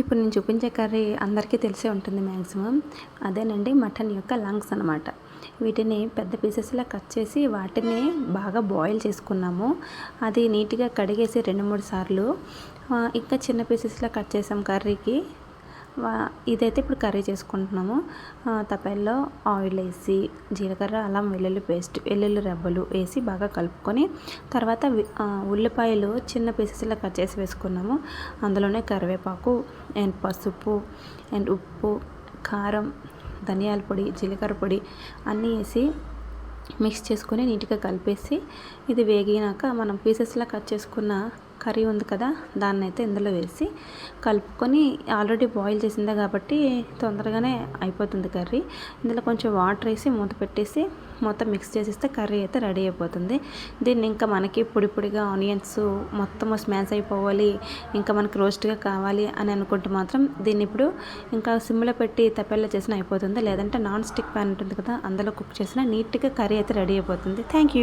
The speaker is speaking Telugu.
ఇప్పుడు నేను చూపించే కర్రీ అందరికీ తెలిసే ఉంటుంది మ్యాక్సిమం. అదేనండి మటన్ యొక్క లంగ్స్ అనమాట వీటిని పెద్ద పీసెస్లా కట్ చేసి వాటిని బాగా బాయిల్ చేసుకున్నాము. అది నీట్గా కడిగేసి రెండు మూడు సార్లు. ఇంకా చిన్న పీసెస్లా కట్ చేసాం కర్రీకి. ఇదైతే ఇప్పుడు కర్రీ చేసుకుంటున్నాము. తపాయిల్లో ఆయిల్ వేసి జీలకర్ర అల్లం వెల్లుల్లి పేస్ట్ వెల్లుల్లి రెబ్బలు వేసి బాగా కలుపుకొని తర్వాత ఉల్లిపాయలు చిన్న పీసెస్లో కట్ చేసి వేసుకున్నాము. అందులోనే కరివేపాకు అండ్ పసుపు అండ్ ఉప్పు కారం ధనియాల పొడి జీలకర్ర పొడి అన్నీ వేసి మిక్స్ చేసుకొని నీట్గా కలిపేసి ఇది వేగినాక మనం పీసెస్లా కట్ చేసుకున్న కర్రీ ఉంది కదా దాన్ని అయితే ఇందులో వేసి కలుపుకొని ఆల్రెడీ బాయిల్ చేసిందే కాబట్టి తొందరగానే అయిపోతుంది కర్రీ. ఇందులో కొంచెం వాటర్ వేసి మూత పెట్టేసి మొత్తం మిక్స్ చేసేస్తే కర్రీ అయితే రెడీ అయిపోతుంది. దీన్ని ఇంకా మనకి పొడి పొడిగా ఆనియన్స్ మొత్తం స్మాష్ అయిపోవాలి ఇంకా మనకి రోస్ట్గా కావాలి అని అనుకుంటే మాత్రం దీన్ని ఇప్పుడు ఇంకా సిమ్లో పెట్టి తప్పెల్లో చేసిన అయిపోతుంది. లేదంటే నాన్ స్టిక్ ప్యాన్ ఉంటుంది కదా అందులో కుక్ చేసిన నీట్గా కర్రీ అయితే రెడీ అయిపోతుంది. Thank you.